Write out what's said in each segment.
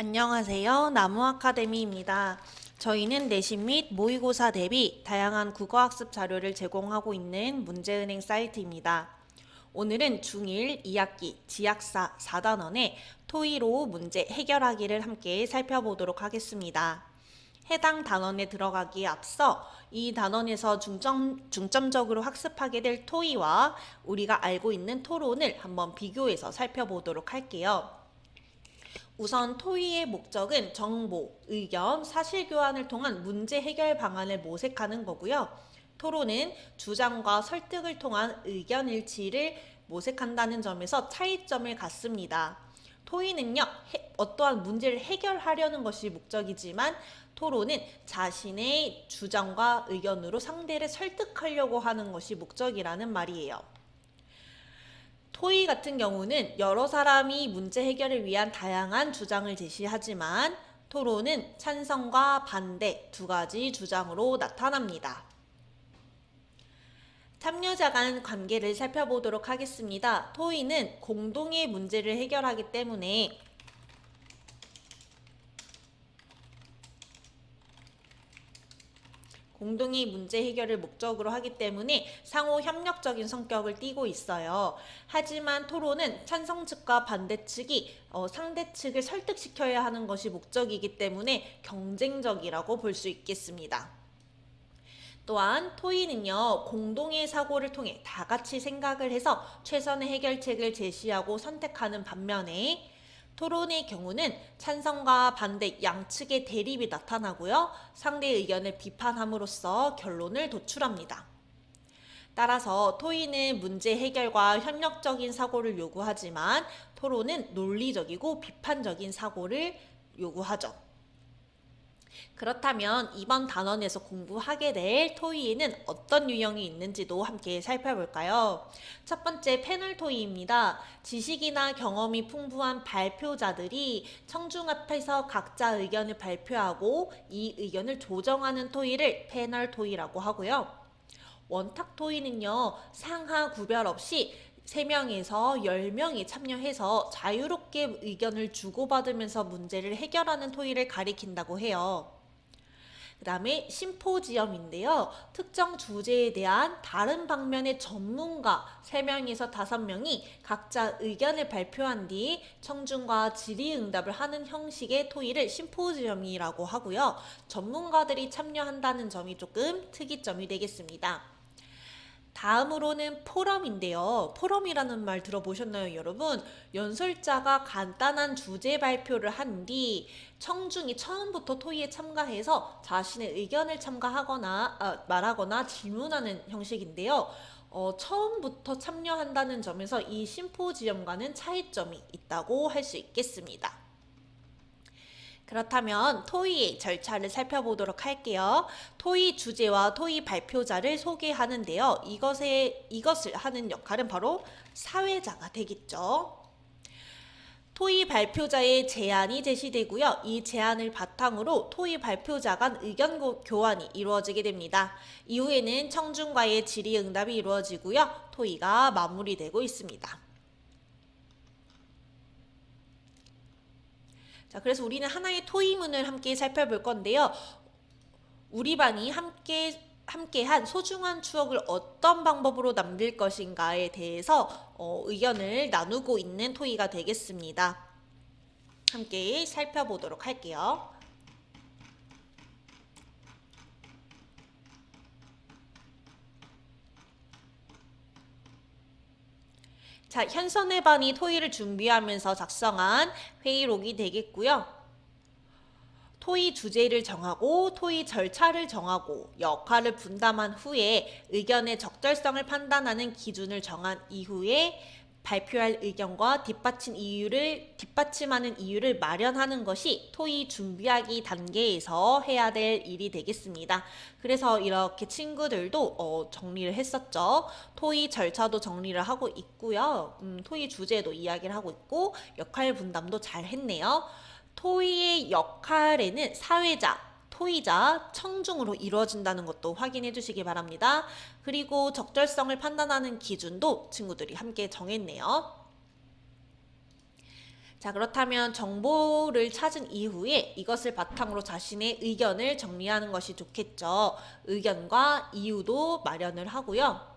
안녕하세요. 나무 아카데미입니다. 저희는 내신 및 모의고사 대비 다양한 국어학습 자료를 제공하고 있는 문제은행 사이트입니다. 오늘은 중1 2학기 지약사 4단원의 토의로 문제 해결하기를 함께 살펴보도록 하겠습니다. 해당 단원에 들어가기에 앞서 이 단원에서 중점, 중점적으로 학습하게 될 토의와 우리가 알고 있는 토론을 한번 비교해서 살펴보도록 할게요. 우선 토의의 목적은 정보, 의견, 사실 교환을 통한 문제 해결 방안을 모색하는 거고요. 토론은 주장과 설득을 통한 의견 일치를 모색한다는 점에서 차이점을 갖습니다. 토의는요, 해- 어떠한 문제를 해결하려는 것이 목적이지만 토론은 자신의 주장과 의견으로 상대를 설득하려고 하는 것이 목적이라는 말이에요. 토의 같은 경우는 여러 사람이 문제 해결을 위한 다양한 주장을 제시하지만 토론은 찬성과 반대 두 가지 주장으로 나타납니다. 참여자 간 관계를 살펴보도록 하겠습니다. 토의는 공동의 문제를 해결하기 때문에 공동의 문제 해결을 목적으로 하기 때문에 상호 협력적인 성격을 띠고 있어요. 하지만 토론은 찬성 측과 반대 측이 어, 상대 측을 설득시켜야 하는 것이 목적이기 때문에 경쟁적이라고 볼 수 있겠습니다. 또한 토의는요 공동의 사고를 통해 다 같이 생각을 해서 최선의 해결책을 제시하고 선택하는 반면에 토론의 경우는 찬성과 반대 양측의 대립이 나타나고요 상대의 의견을 비판함으로써 결론을 도출합니다. 따라서 토의는 문제 해결과 협력적인 사고를 요구하지만 토론은 논리적이고 비판적인 사고를 요구하죠. 그렇다면 이번 단원에서 공부하게 될 토의에는 어떤 유형이 있는지도 함께 살펴볼까요? 첫 번째 패널 토의입니다. 지식이나 경험이 풍부한 발표자들이 청중 앞에서 각자 의견을 발표하고 이 의견을 조정하는 토의를 패널 토의라고 하고요. 원탁 토의는요, 상하 구별 없이 3명에서 10명이 참여해서 자유롭게 의견을 주고받으면서 문제를 해결하는 토의를 가리킨다고 해요. 그 다음에 심포지엄인데요. 특정 주제에 대한 다른 방면의 전문가 3명에서 5명이 각자 의견을 발표한 뒤 청중과 질의응답을 하는 형식의 토의를 심포지엄이라고 하고요. 전문가들이 참여한다는 점이 조금 특이점이 되겠습니다. 다음으로는 포럼인데요. 포럼이라는 말 들어보셨나요, 여러분? 연설자가 간단한 주제 발표를 한 뒤 청중이 처음부터 토의에 참가해서 자신의 의견을 참가하거나 아, 말하거나 질문하는 형식인데요. 어, 처음부터 참여한다는 점에서 이 심포지엄과는 차이점이 있다고 할 수 있겠습니다. 그렇다면 토의의 절차를 살펴보도록 할게요. 토의 주제와 토의 발표자를 소개하는데요. 이것에, 이것을 하는 역할은 바로 사회자가 되겠죠. 토의 발표자의 제안이 제시되고요. 이 제안을 바탕으로 토의 발표자 간 의견 고- 교환이 이루어지게 됩니다. 이후에는 청중과의 질의응답이 이루어지고요. 토의가 마무리되고 있습니다. 자, 그래서 우리는 하나의 토의문을 함께 살펴볼 건데요. 우리 반이 함께 함께한 소중한 추억을 어떤 방법으로 남길 것인가에 대해서 어, 의견을 나누고 있는 토의가 되겠습니다. 함께 살펴보도록 할게요. 현선의 반이 토의를 준비하면서 작성한 회의록이 되겠고요. 토의 주제를 정하고 토의 절차를 정하고 역할을 분담한 후에 의견의 적절성을 판단하는 기준을 정한 이후에 발표할 의견과 뒷받침 이유를 뒷받침하는 이유를 마련하는 것이 토의 준비하기 단계에서 해야 될 일이 되겠습니다. 그래서 이렇게 친구들도 어, 정리를 했었죠. 토의 절차도 정리를 하고 있고요. 음, 토의 주제도 이야기를 하고 있고 역할 분담도 잘 했네요. 토의의 역할에는 사회자, 토의자, 청중으로 이루어진다는 것도 확인해 주시기 바랍니다. 그리고 적절성을 판단하는 기준도 친구들이 함께 정했네요. 자, 그렇다면 정보를 찾은 이후에 이것을 바탕으로 자신의 의견을 정리하는 것이 좋겠죠. 의견과 이유도 마련을 하고요.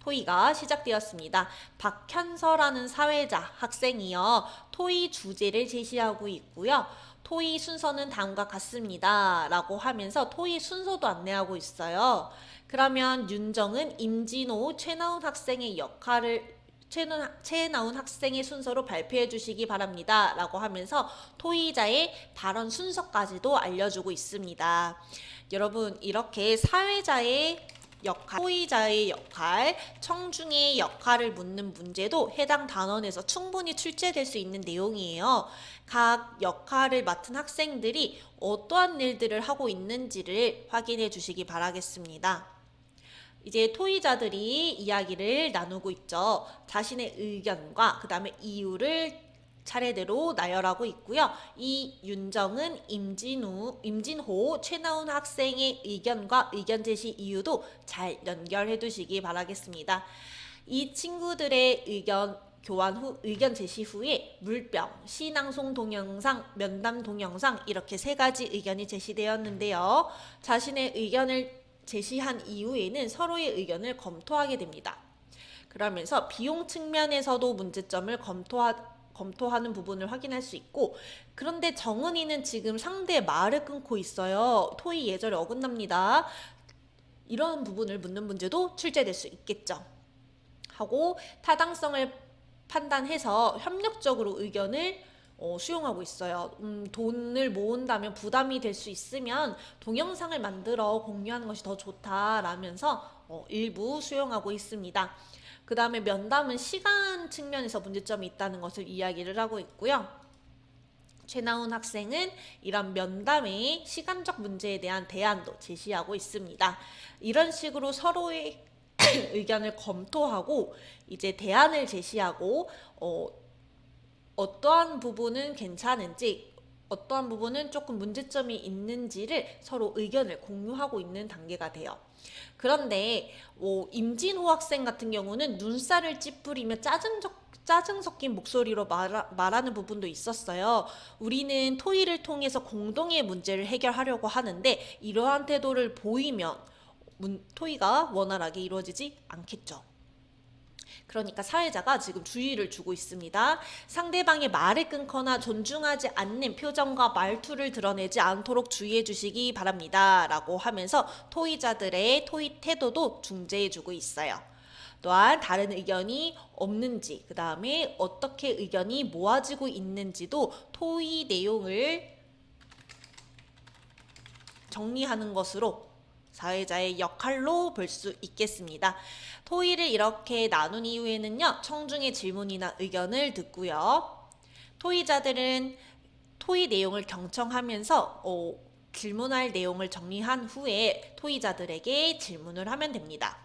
토의가 시작되었습니다. 박현서라는 사회자 학생이요. 토의 주제를 제시하고 있고요. 토의 순서는 다음과 같습니다. 라고 하면서 토의 순서도 안내하고 있어요. 그러면 윤정은, 임진호, 최나훈 학생의 역할을 최나훈, 최나훈 학생의 순서로 발표해 주시기 바랍니다. 라고 하면서 토의자의 발언 순서까지도 알려주고 있습니다. 여러분, 이렇게 사회자의 역할, 토의자의 역할, 청중의 역할을 묻는 문제도 해당 단원에서 충분히 출제될 수 있는 내용이에요. 각 역할을 맡은 학생들이 어떠한 일들을 하고 있는지를 확인해 주시기 바라겠습니다. 이제 토의자들이 이야기를 나누고 있죠. 자신의 의견과 그 다음에 이유를 차례대로 나열하고 있고요. 이 윤정은, 임진우, 임진호, 최나훈 학생의 의견과 의견 제시 이유도 잘 연결해 두시기 바라겠습니다. 이 친구들의 의견 교환 후 의견 제시 후에 물병, 시낭송 동영상, 면담 동영상 이렇게 세 가지 의견이 제시되었는데요. 자신의 의견을 제시한 이후에는 서로의 의견을 검토하게 됩니다. 그러면서 비용 측면에서도 문제점을 검토하 검토하는 부분을 확인할 수 있고 그런데 정은이는 지금 상대의 말을 끊고 있어요. 토의 예절에 어긋납니다. 이런 부분을 묻는 문제도 출제될 수 있겠죠. 하고 타당성을 판단해서 협력적으로 의견을 어, 수용하고 있어요. 음, 돈을 모은다면 부담이 될 수 있으면 동영상을 만들어 공유하는 것이 더 좋다라면서 어, 일부 수용하고 있습니다. 그 다음에 면담은 시간 측면에서 문제점이 있다는 것을 이야기를 하고 있고요. 최나훈 학생은 이런 면담의 시간적 문제에 대한 대안도 제시하고 있습니다. 이런 식으로 서로의 의견을 검토하고 이제 대안을 제시하고 어, 어떠한 부분은 괜찮은지 어떠한 부분은 조금 문제점이 있는지를 서로 의견을 공유하고 있는 단계가 돼요. 그런데 뭐 임진호 학생 같은 경우는 눈살을 찌푸리며 짜증 짜증 섞인 목소리로 말하, 말하는 부분도 있었어요. 우리는 토의를 통해서 공동의 문제를 해결하려고 하는데 이러한 태도를 보이면 문, 토의가 원활하게 이루어지지 않겠죠. 그러니까 사회자가 지금 주의를 주고 있습니다. 상대방의 말을 끊거나 존중하지 않는 표정과 말투를 드러내지 않도록 주의해 주시기 바랍니다. 라고 하면서 토의자들의 토의 태도도 중재해 주고 있어요. 또한 다른 의견이 없는지, 그 다음에 어떻게 의견이 모아지고 있는지도 토의 내용을 정리하는 것으로 사회자의 역할로 볼 수 있겠습니다. 토의를 이렇게 나눈 이후에는요, 청중의 질문이나 의견을 듣고요. 토의자들은 토의 내용을 경청하면서 어, 질문할 내용을 정리한 후에 토의자들에게 질문을 하면 됩니다.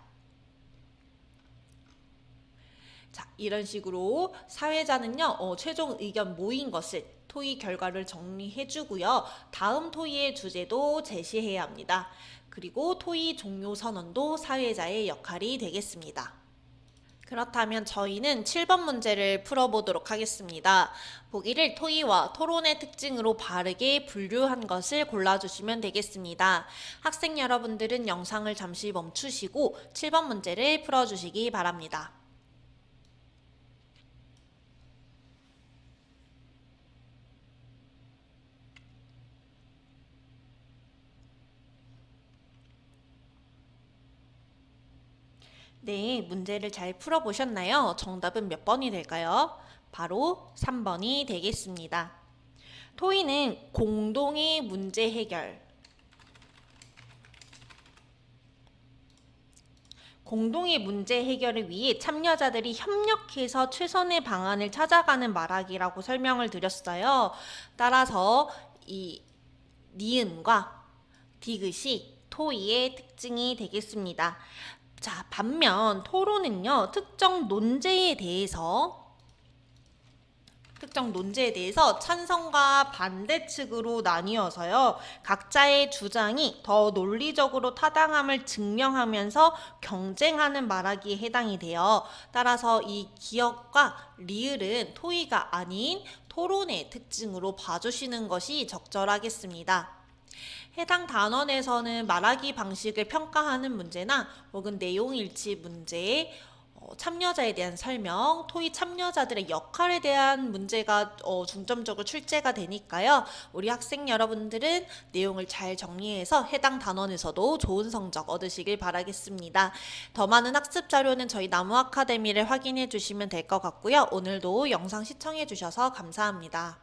자, 이런 식으로 사회자는요, 어, 최종 의견 모인 것을 토의 결과를 정리해 주고요. 다음 토의의 주제도 제시해야 합니다. 그리고 토의 종료 선언도 사회자의 역할이 되겠습니다. 그렇다면 저희는 7번 문제를 풀어보도록 하겠습니다. 보기를 토의와 토론의 특징으로 바르게 분류한 것을 골라주시면 되겠습니다. 학생 여러분들은 영상을 잠시 멈추시고 7번 문제를 풀어주시기 바랍니다. 네, 문제를 잘 풀어보셨나요? 정답은 몇 번이 될까요? 바로 3번이 되겠습니다. 토의는 공동의 문제 해결, 공동의 문제 해결을 위해 참여자들이 협력해서 최선의 방안을 찾아가는 말하기라고 설명을 드렸어요. 따라서 이 니은과 디귿이 토의의 특징이 되겠습니다. 자, 반면 토론은요, 특정 논제에 대해서 특정 논제에 대해서 찬성과 반대 측으로 나뉘어서요. 각자의 주장이 더 논리적으로 타당함을 증명하면서 경쟁하는 말하기에 해당이 돼요. 따라서 이 기억과 리을은 토의가 아닌 토론의 특징으로 봐주시는 것이 적절하겠습니다. 해당 단원에서는 말하기 방식을 평가하는 문제나 혹은 내용 일치 문제, 어, 참여자에 대한 설명, 토의 참여자들의 역할에 대한 문제가 어, 중점적으로 출제가 되니까요. 우리 학생 여러분들은 내용을 잘 정리해서 해당 단원에서도 좋은 성적 얻으시길 바라겠습니다. 더 많은 학습 자료는 저희 나무 아카데미를 확인해 주시면 될 것 같고요. 오늘도 영상 시청해 주셔서 감사합니다.